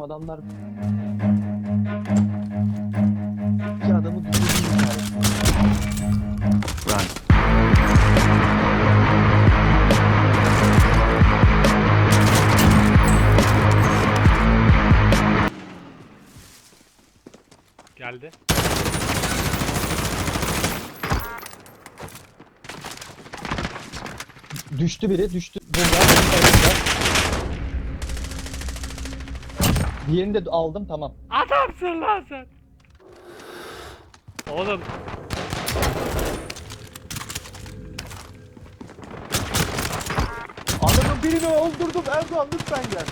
adamlar iki adamı düşürdü yani. Run. Geldi. Düştü biri, düştü. Burada, burada. Diğerini de aldım, tamam. Adamsın lan sen. Oğlum Adamın birini öldürdüm, Erdoğan lütfen gel.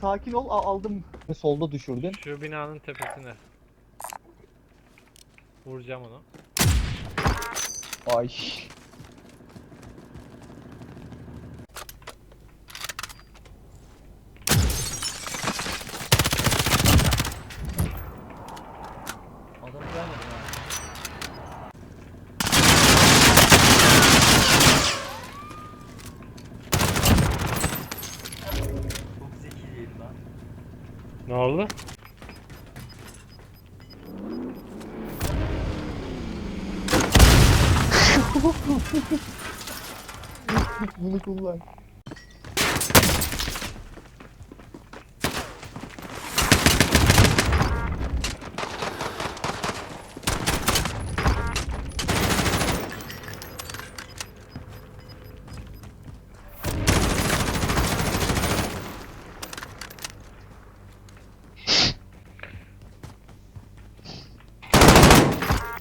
Sakin ol, a- aldım. Solda düşürdün. şu binanın tepesine. Vuracağım onu. Ay. Adamı görmedim ha. Çok zekiyim lan. Ne oldu? Bunu kullan.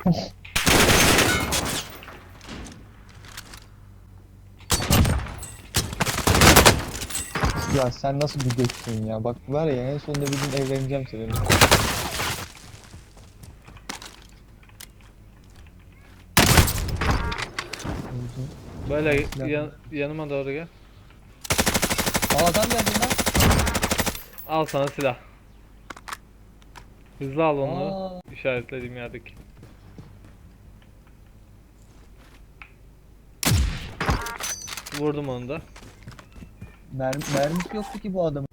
Ya sen nasıl bir göksün ya? Bak var ya en sonunda bir gün evleneceğim seninle. Böyle yan- yanıma doğru gel. Aa adam geldi lan. Al sana silah. Hızlı al onu. Aa. İşaretlediğim yerdeki. Vurdum onu da. Mermi, mermisi yoktu ki bu adamın.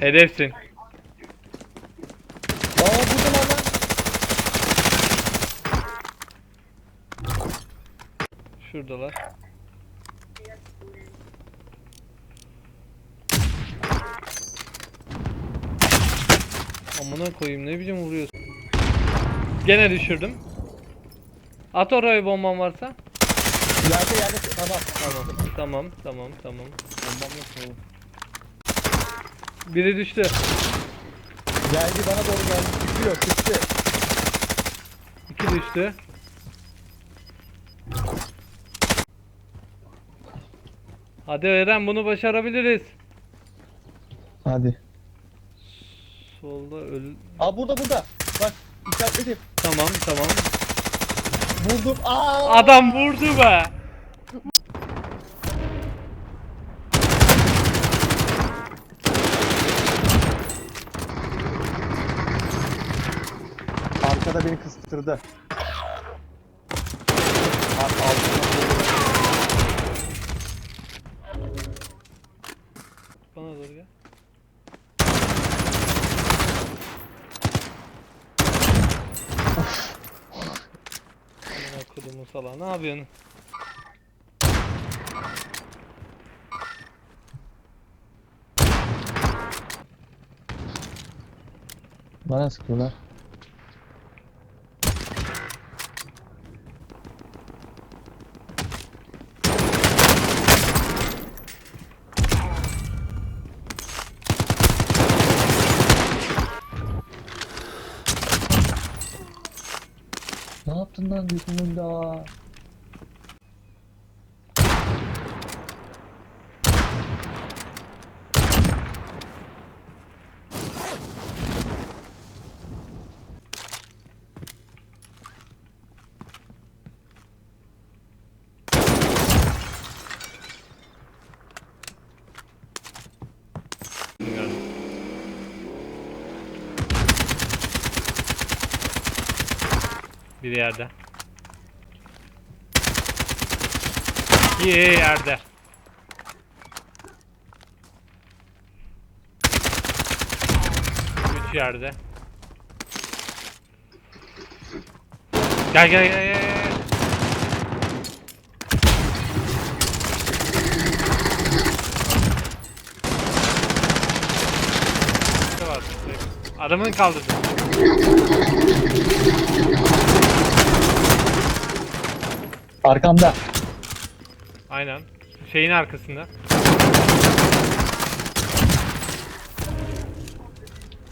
Hedefsin. Aa burada lan lan. Şuradalar. Amına koyayım ne biçim vuruyorsun. Gene düşürdüm. At oraya bomban varsa. Yerde yerde tamam tamam. Tamam tamam tamam. Bombam yok oğlum. Biri düştü. Geldi bana doğru geldi. Çıkıyor çıktı. İki düştü. Hadi Eren bunu başarabiliriz. Hadi. Solda öl... Aa burada burada. Bak işaretledim. Tamam tamam. Vurdum. Aa! Adam vurdu be. Arkada beni kıstırdı. Bak Bana doğru gel. Amına kodumun salağı ne yapıyorsun? Bana sıkıyorlar. Ne yaptın lan gözümün? Bilmiyorum. Bir yerde. İyi yerde. Üç yerde. Gel gel gel gel. Adamın kaldırdı. Arkamda. Aynen. Şeyin arkasında.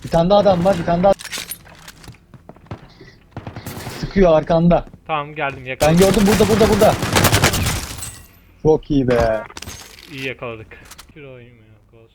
Bir tane daha adam var bir tane daha. Sıkıyor arkanda. Tamam geldim Ben yakaladık. gördüm burada burada burada. Çok iyi be. İyi yakaladık. Mu yok? Ghost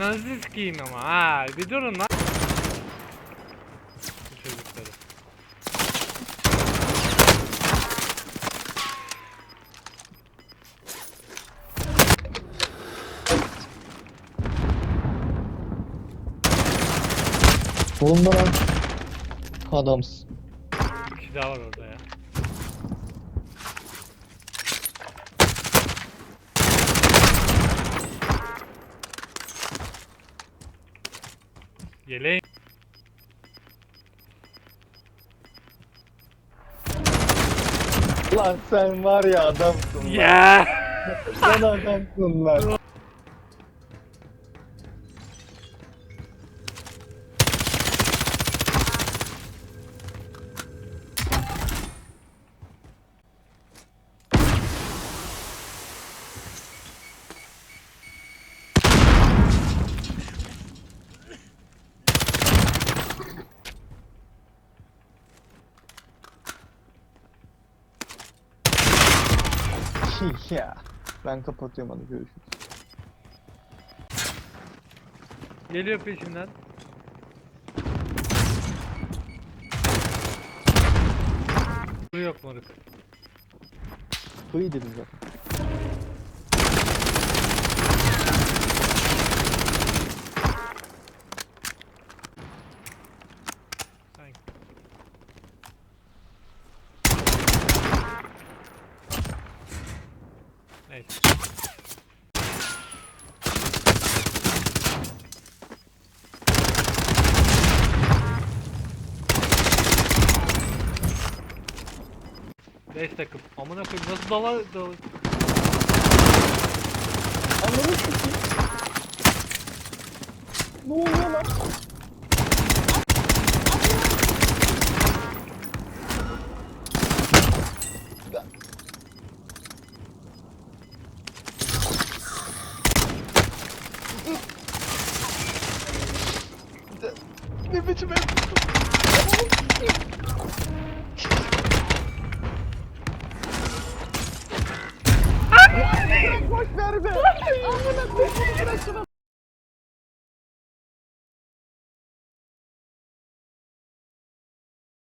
Ananızı sikeyim ama ha bir durun lan. Bu çocukları. Solunda lan. Adamsın. Bir kişi daha var orada ya. Yeleğin. Lan sen var ya adamsın. lan. Ya. Sen adamsın lan. ya. Ben kapatıyorum hadi görüşürüz. Geliyor peşimden. Bu yok moruk. Hıy dedim zaten. Beş takım. Amına koyayım nasıl dala dala. Anladın mı? Ne oluyor lan? Ne biçim ev? verme. Amına koyayım.